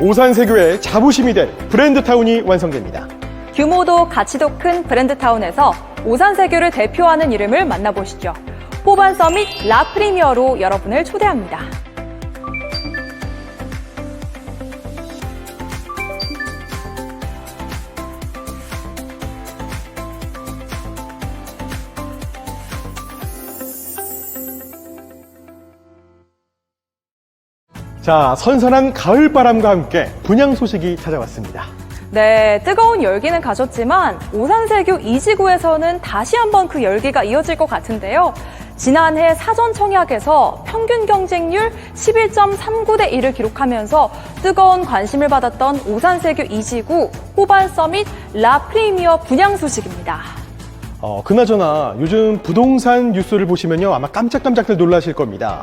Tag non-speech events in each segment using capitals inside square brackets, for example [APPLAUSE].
오산세교의 자부심이 될 브랜드타운이 완성됩니다. 규모도 가치도 큰 브랜드타운에서 오산세교를 대표하는 이름을 만나보시죠. 호반 서밋 라 프리미어로 여러분을 초대합니다. 자, 선선한 가을 바람과 함께 분양 소식이 찾아왔습니다. 네, 뜨거운 열기는 가셨지만 오산세교 2지구에서는 다시 한번 그 열기가 이어질 것 같은데요. 지난해 사전 청약에서 평균 경쟁률 11.39대 1을 기록하면서 뜨거운 관심을 받았던 오산세교 2지구 호반 서밋 라 프리미어 분양 소식입니다. 어, 그나저나 요즘 부동산 뉴스를 보시면요. 아마 깜짝깜짝들 놀라실 겁니다.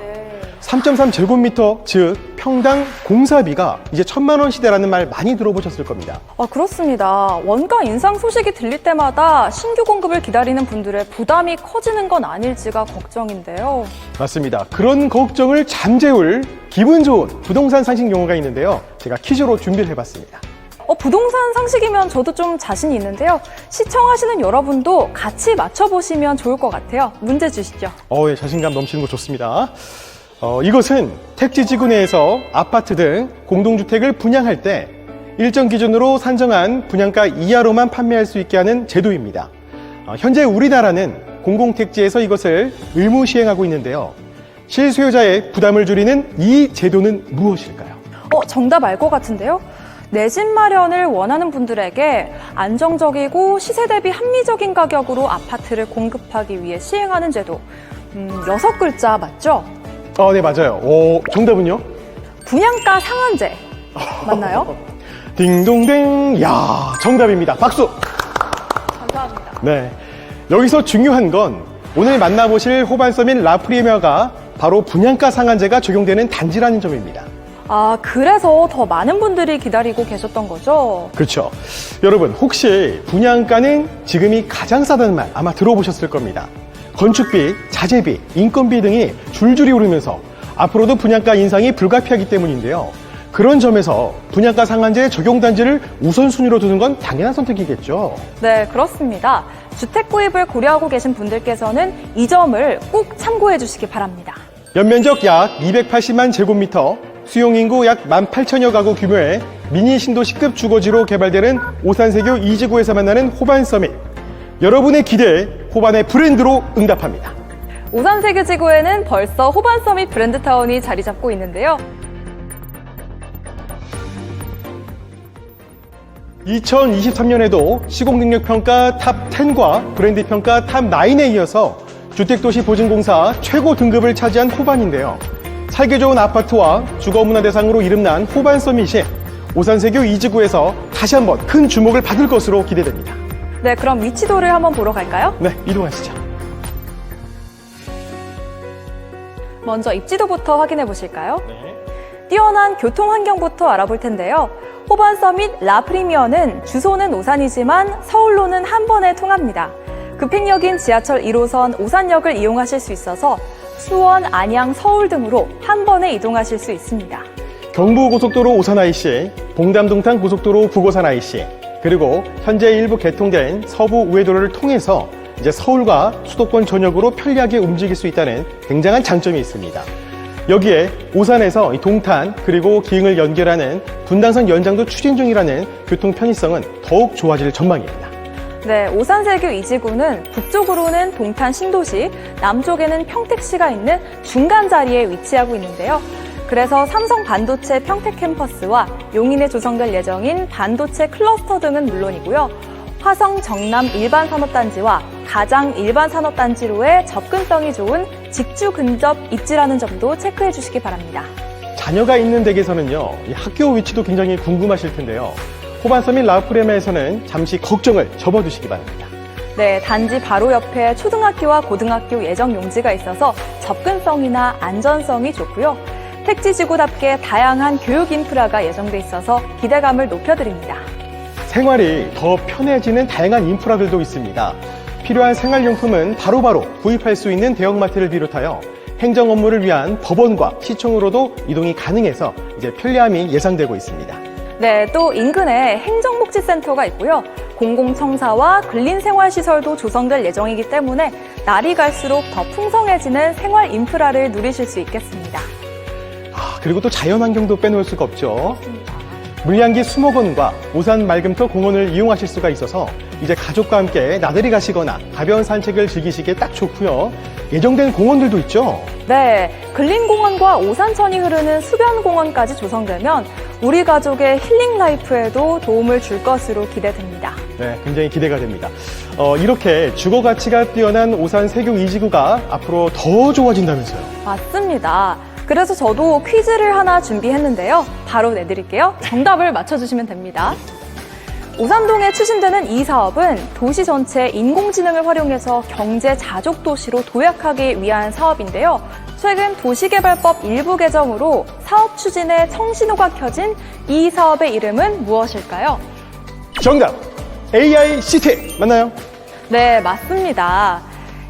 3.3 제곱미터, 즉 평당 공사비가 이제 천만 원 시대라는 말 많이 들어보셨을 겁니다. 아, 그렇습니다. 원가 인상 소식이 들릴 때마다 신규 공급을 기다리는 분들의 부담이 커지는 건 아닐지가 걱정인데요. 맞습니다. 그런 걱정을 잠재울 기분 좋은 부동산 상식 용어가 있는데요. 제가 퀴즈로 준비를 해봤습니다. 어, 부동산 상식이면 저도 좀 자신이 있는데요. 시청하시는 여러분도 같이 맞춰보시면 좋을 것 같아요. 문제 주시죠. 어, 예, 자신감 넘치는 거 좋습니다. 어, 이것은 택지 지구 내에서 아파트 등 공동주택을 분양할 때 일정 기준으로 산정한 분양가 이하로만 판매할 수 있게 하는 제도입니다. 어, 현재 우리나라는 공공택지에서 이것을 의무 시행하고 있는데요. 실수요자의 부담을 줄이는 이 제도는 무엇일까요? 어, 정답 알 것 같은데요. 내 집 마련을 원하는 분들에게 안정적이고 시세 대비 합리적인 가격으로 아파트를 공급하기 위해 시행하는 제도. 음, 여섯 글자 맞죠? 어, 네, 맞아요. 오, 정답은요? 분양가 상한제. [LAUGHS] 맞나요? 딩동댕. 야, 정답입니다. 박수! 감사합니다. 네. 여기서 중요한 건 오늘 만나보실 호반서민 라프리미어가 바로 분양가 상한제가 적용되는 단지라는 점입니다. 아, 그래서 더 많은 분들이 기다리고 계셨던 거죠? 그렇죠. 여러분, 혹시 분양가는 지금이 가장 싸다는 말 아마 들어보셨을 겁니다. 건축비, 자재비, 인건비 등이 줄줄이 오르면서 앞으로도 분양가 인상이 불가피하기 때문인데요. 그런 점에서 분양가 상한제 적용 단지를 우선순위로 두는 건 당연한 선택이겠죠. 네, 그렇습니다. 주택 구입을 고려하고 계신 분들께서는 이 점을 꼭 참고해 주시기 바랍니다. 연면적 약 280만 제곱미터, 수용 인구 약 18,000여 가구 규모의 미니 신도시급 주거지로 개발되는 오산세교 2지구에서 만나는 호반 서밋. 여러분의 기대에 호반의 브랜드로 응답합니다. 오산세계 지구에는 벌써 호반 서밋 브랜드 타운이 자리 잡고 있는데요. 2023년에도 시공능력 평가 탑 10과 브랜드 평가 탑 9에 이어서 주택도시 보증공사 최고 등급을 차지한 호반인데요. 살기 좋은 아파트와 주거문화 대상으로 이름난 호반 서밋이 오산세교 2지구에서 다시 한번 큰 주목을 받을 것으로 기대됩니다. 네, 그럼 위치도를 한번 보러 갈까요? 네, 이동하시죠. 먼저 입지도부터 확인해 보실까요? 뛰어난 교통 환경부터 알아볼 텐데요. 호반 서밋 라 프리미어는 주소는 오산이지만 서울로는 한 번에 통합니다. 급행역인 지하철 1호선 오산역을 이용하실 수 있어서 수원, 안양, 서울 등으로 한 번에 이동하실 수 있습니다. 경부고속도로 오산 IC, 봉담동탄 고속도로 북오산 IC, 그리고 현재 일부 개통된 서부 우회도로를 통해서 이제 서울과 수도권 전역으로 편리하게 움직일 수 있다는 굉장한 장점이 있습니다. 여기에 오산에서 이 동탄 그리고 기흥을 연결하는 분당선 연장도 추진 중이라는 교통 편의성은 더욱 좋아질 전망입니다. 네, 오산세교 2지구는 북쪽으로는 동탄 신도시, 남쪽에는 평택시가 있는 중간 자리에 위치하고 있는데요. 그래서 삼성 반도체 평택 캠퍼스와 용인에 조성될 예정인 반도체 클러스터 등은 물론이고요. 화성 정남 일반 산업단지와 가장 일반 산업단지로의 접근성이 좋은 직주 근접 입지라는 점도 체크해 주시기 바랍니다. 자녀가 있는 댁에서는요, 이 학교 위치도 굉장히 궁금하실 텐데요. 호반섬 및 라프레마에서는 잠시 걱정을 접어두시기 바랍니다. 네, 단지 바로 옆에 초등학교와 고등학교 예정 용지가 있어서 접근성이나 안전성이 좋고요. 택지 지구답게 다양한 교육 인프라가 예정돼 있어서 기대감을 높여드립니다. 생활이 더 편해지는 다양한 인프라들도 있습니다. 필요한 생활용품은 바로 바로 구입할 수 있는 대형마트를 비롯하여 행정 업무를 위한 법원과 시청으로도 이동이 가능해서 이제 편리함이 예상되고 있습니다. 네, 또 인근에 행정복지센터가 있고요. 공공청사와 근린생활시설도 조성될 예정이기 때문에 날이 갈수록 더 풍성해지는 생활 인프라를 누리실 수 있겠습니다. 아, 그리고 또 자연환경도 빼놓을 수가 없죠. 물량기 수목원과 오산 말금터 공원을 이용하실 수가 있어서 이제 가족과 함께 나들이 가시거나 가벼운 산책을 즐기시기에 딱 좋고요. 예정된 공원들도 있죠. 네, 근린공원과 오산천이 흐르는 수변공원까지 조성되면 우리 가족의 힐링 라이프에도 도움을 줄 것으로 기대됩니다. 네, 굉장히 기대가 됩니다. 어, 이렇게 주거 가치가 뛰어난 오산 세교 2지구가 앞으로 더 좋아진다면서요. 맞습니다. 그래서 저도 퀴즈를 하나 준비했는데요. 바로 내드릴게요. 정답을 맞춰주시면 됩니다. 오산동에 추진되는 이 사업은 도시 전체 인공지능을 활용해서 경제 자족 도시로 도약하기 위한 사업인데요. 최근 도시개발법 일부 개정으로 사업 추진에 청신호가 켜진 이 사업의 이름은 무엇일까요? 정답! AI 시티! 맞나요? 네, 맞습니다.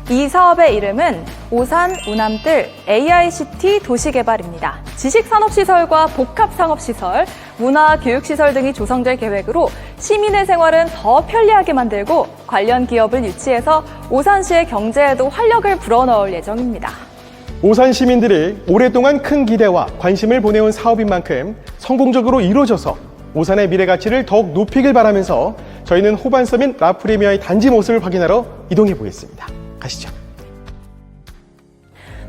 이 사업의 이름은 오산 우남뜰 AICT 도시개발입니다. 지식산업시설과 복합산업시설, 문화 교육시설 등이 조성될 계획으로 시민의 생활은 더 편리하게 만들고 관련 기업을 유치해서 오산시의 경제에도 활력을 불어넣을 예정입니다. 오산 시민들이 오랫동안 큰 기대와 관심을 보내온 사업인 만큼 성공적으로 이루어져서 오산의 미래 가치를 더욱 높이길 바라면서 저희는 호반 서민 라프리미어의 단지 모습을 확인하러 이동해 보겠습니다. 가시죠.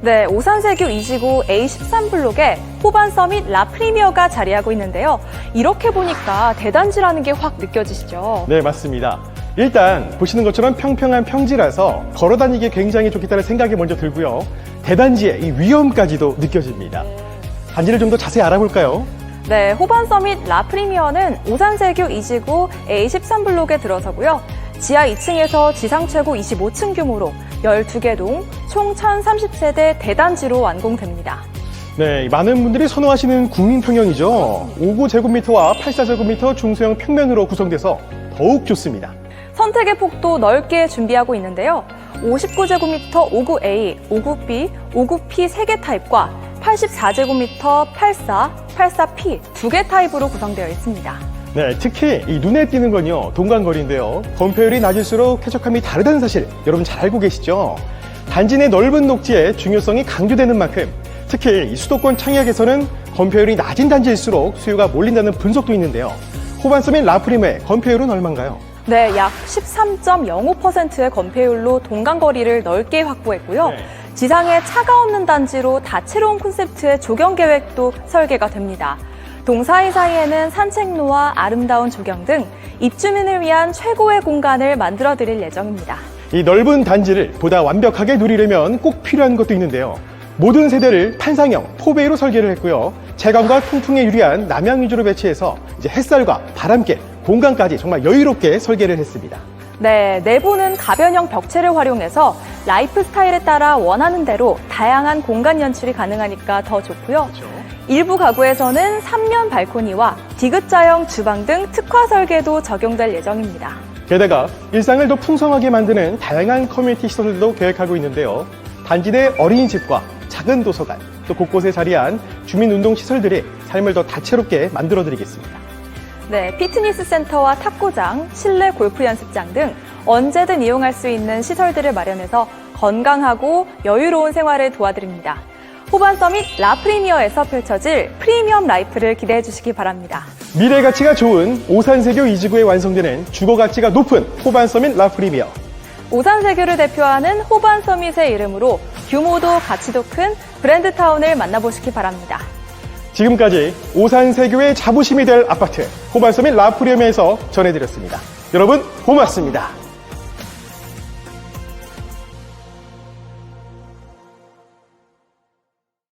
네, 오산세교 2지구 A13블록에 호반 서밋 라프리미어가 자리하고 있는데요. 이렇게 보니까 대단지라는 게 확 느껴지시죠? 네, 맞습니다. 일단 보시는 것처럼 평평한 평지라서 걸어 다니기 굉장히 좋겠다는 생각이 먼저 들고요. 대단지의 이 위험까지도 느껴집니다. 단지를 좀 더 자세히 알아볼까요? 네, 호반 서밋 라프리미어는 오산세교 2지구 A13블록에 들어서고요. 지하 2층에서 지상 최고 25층 규모로 12개 동, 총 1030세대 대단지로 완공됩니다. 네, 많은 분들이 선호하시는 국민평형이죠. 59제곱미터와 84제곱미터 중소형 평면으로 구성돼서 더욱 좋습니다. 선택의 폭도 넓게 준비하고 있는데요. 59제곱미터 59A, 59B, 59P 3개 타입과 84제곱미터 84, 84P 두개 타입으로 구성되어 있습니다. 네, 특히 이 눈에 띄는 건요, 동간거리인데요. 건폐율이 낮을수록 쾌적함이 다르다는 사실 여러분 잘 알고 계시죠? 단지 내 넓은 녹지의 중요성이 강조되는 만큼 특히 이 수도권 청약에서는 건폐율이 낮은 단지일수록 수요가 몰린다는 분석도 있는데요. 호반섬인 라프림의 건폐율은 얼마인가요? 네, 약 13.05%의 건폐율로 동간거리를 넓게 확보했고요. 네. 지상에 차가 없는 단지로 다채로운 콘셉트의 조경 계획도 설계가 됩니다. 동 사이 사이에는 산책로와 아름다운 조경 등 입주민을 위한 최고의 공간을 만들어 드릴 예정입니다. 이 넓은 단지를 보다 완벽하게 누리려면 꼭 필요한 것도 있는데요. 모든 세대를 판상형 포베이로 설계를 했고요. 채광과 통풍에 유리한 남향 위주로 배치해서 이제 햇살과 바람길, 공간까지 정말 여유롭게 설계를 했습니다. 네, 내부는 가변형 벽체를 활용해서 라이프 스타일에 따라 원하는 대로 다양한 공간 연출이 가능하니까 더 좋고요. 일부 가구에서는 3면 발코니와 디귿자형 주방 등 특화 설계도 적용될 예정입니다. 게다가 일상을 더 풍성하게 만드는 다양한 커뮤니티 시설들도 계획하고 있는데요. 단지 내 어린이집과 작은 도서관, 또 곳곳에 자리한 주민운동 시설들이 삶을 더 다채롭게 만들어드리겠습니다. 네, 피트니스 센터와 탁구장, 실내 골프 연습장 등 언제든 이용할 수 있는 시설들을 마련해서 건강하고 여유로운 생활을 도와드립니다. 호반 서밋 라 프리미어에서 펼쳐질 프리미엄 라이프를 기대해 주시기 바랍니다. 미래 가치가 좋은 오산세교 2지구에 완성되는 주거 가치가 높은 호반 서민 라프리미어. 오산세교를 대표하는 호반 서밋의 이름으로 규모도 가치도 큰 브랜드 타운을 만나보시기 바랍니다. 지금까지 오산세교의 자부심이 될 아파트 호반 서민 라프리미어에서 전해드렸습니다. 여러분 고맙습니다.